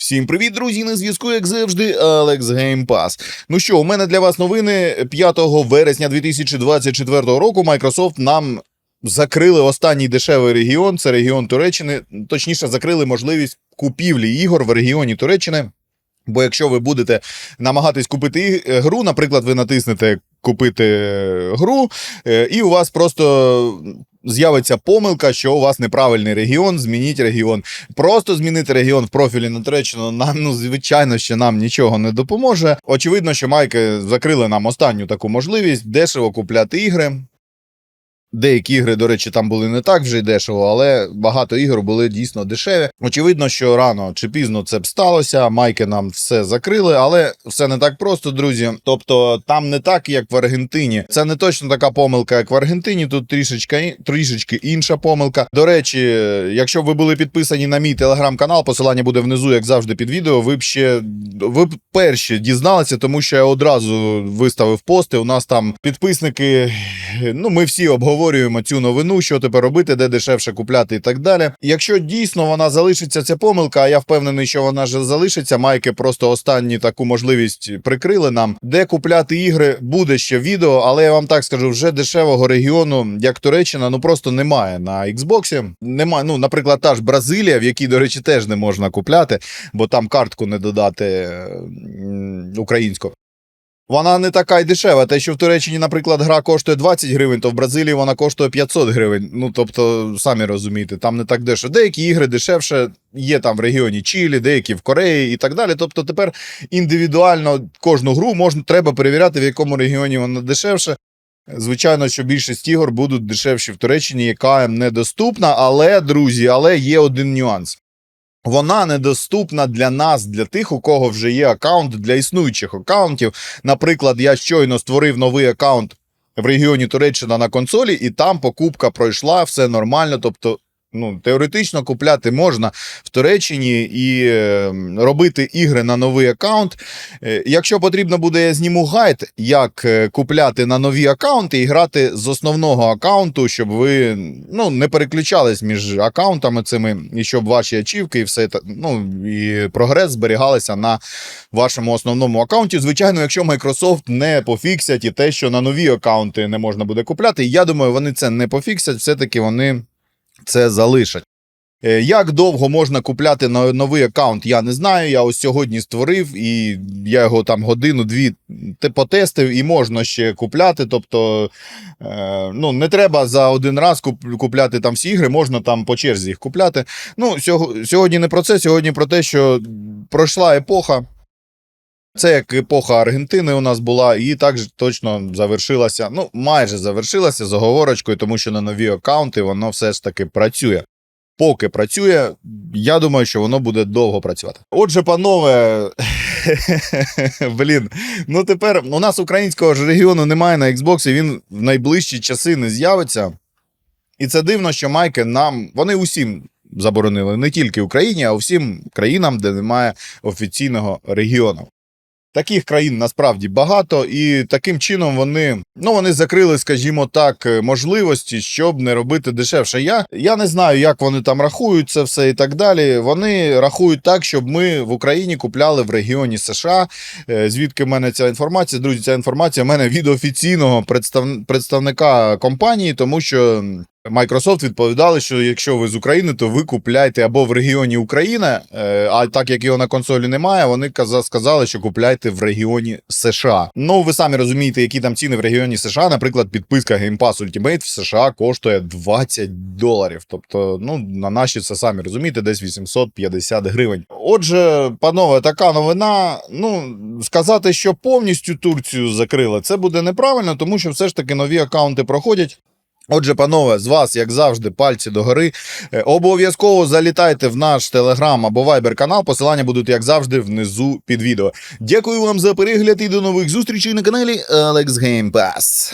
Всім привіт, друзі! На зв'язку, як завжди, Алекс Геймпас. Ну що, у мене для вас новини 5 вересня 2024 року. Microsoft нам закрили останній дешевий регіон. Це регіон Туреччини. Точніше, закрили можливість купівлі ігор в регіоні Туреччини. Бо якщо ви будете намагатись купити гру, наприклад, ви натиснете купити е, гру, е, і у вас просто з'явиться помилка, що у вас неправильний регіон, змініть регіон. Просто змінити регіон в профілі на Туреччину нам, ну, звичайно, що нам нічого не допоможе. Очевидно, що майки закрили нам останню таку можливість дешево купляти ігри. Деякі ігри, до речі, там були не так вже й дешево, але багато ігор були дійсно дешеві. Очевидно, що рано чи пізно це б сталося. Майки нам все закрили, але все не так просто, друзі. Тобто, там не так, як в Аргентині. Це не точно така помилка, як в Аргентині. Тут трішечки, трішечки інша помилка. До речі, якщо б ви були підписані на мій телеграм-канал, посилання буде внизу, як завжди, під відео. Ви б ще ви б перші дізналися, тому що я одразу виставив пости. У нас там підписники. Ну, ми всі обговорюємо цю новину, що тепер робити, де дешевше купляти і так далі. Якщо дійсно вона залишиться, ця помилка, а я впевнений, що вона ж залишиться. Майки просто останні таку можливість прикрили нам. Де купляти ігри, буде ще відео, але я вам так скажу, вже дешевого регіону, як Туреччина, ну просто немає на Xbox. Немає, ну, наприклад, та ж Бразилія, в якій, до речі, теж не можна купляти, бо там картку не додати українську. Вона не така й дешева. Те, що в Туреччині, наприклад, гра коштує 20 гривень, то в Бразилії вона коштує 500 гривень. Ну тобто, самі розумієте, там не так дешево. Деякі ігри дешевше є там в регіоні Чилі, деякі в Кореї і так далі. Тобто, тепер індивідуально кожну гру можна треба перевіряти, в якому регіоні вона дешевше. Звичайно, що більшість ігор будуть дешевші в Туреччині, яка недоступна, але, друзі, але є один нюанс. Вона недоступна для нас, для тих, у кого вже є аккаунт, для існуючих аккаунтів. Наприклад, я щойно створив новий аккаунт в регіоні Туреччина на консолі, і там покупка пройшла, все нормально. Тобто, ну, теоретично купляти можна в Туреччині і е, робити ігри на новий аккаунт. Е, Якщо потрібно буде, я зніму гайд, як е, купляти на нові аккаунти і грати з основного аккаунту, щоб ви ну, не переключались між аккаунтами цими, і щоб ваші ачівки і все ну, і прогрес зберігалися на вашому основному аккаунті. Звичайно, якщо Microsoft не пофіксять і те, що на нові аккаунти не можна буде купляти, я думаю, вони це не пофіксять, все-таки вони це залишать. Е, Як довго можна купляти новий аккаунт, я не знаю. Я ось сьогодні створив, і я його там годину-дві потестив, і можна ще купляти. Тобто, е, ну, не треба за один раз купляти там всі ігри, можна там по черзі їх купляти. Ну, сьогодні не про це, сьогодні про те, що пройшла епоха. Це як епоха Аргентини у нас була, і також точно завершилася. Ну, майже завершилася з оговорочкою, тому що на нові аккаунти воно все ж таки працює. Поки працює, я думаю, що воно буде довго працювати. Отже, панове, блін, ну тепер у нас українського ж регіону немає на Xbox, і він в найближчі часи не з'явиться. І це дивно, що майки нам вони усім заборонили, не тільки Україні, а усім країнам, де немає офіційного регіону. Таких країн насправді багато, і таким чином вони ну вони закрили, скажімо так, е, можливості, щоб не робити дешевше. Я, я не знаю, як вони там рахують це все і так далі. Вони рахують так, щоб ми в Україні купляли в регіоні США. Е, Звідки в мене ця інформація? Друзі, ця інформація в мене від офіційного представ... представника компанії, тому що. Microsoft відповідали, що якщо ви з України, то ви купляйте або в регіоні Україна, е, а так як його на консолі немає, вони каза- сказали, що купляйте в регіоні США. Ну, ви самі розумієте, які там ціни в регіоні США. Наприклад, підписка Game Pass Ultimate в США коштує 20 доларів. Тобто, ну на наші це самі розумієте, десь 850 гривень. Отже, панове, така новина. Ну сказати, що повністю Турцію закрили, це буде неправильно, тому що все ж таки нові акаунти проходять. Отже, панове, з вас, як завжди, пальці догори. Е, Обов'язково залітайте в наш телеграм або вайбер канал. Посилання будуть, як завжди, внизу під відео. Дякую вам за перегляд і до нових зустрічей на каналі Alex Game Pass.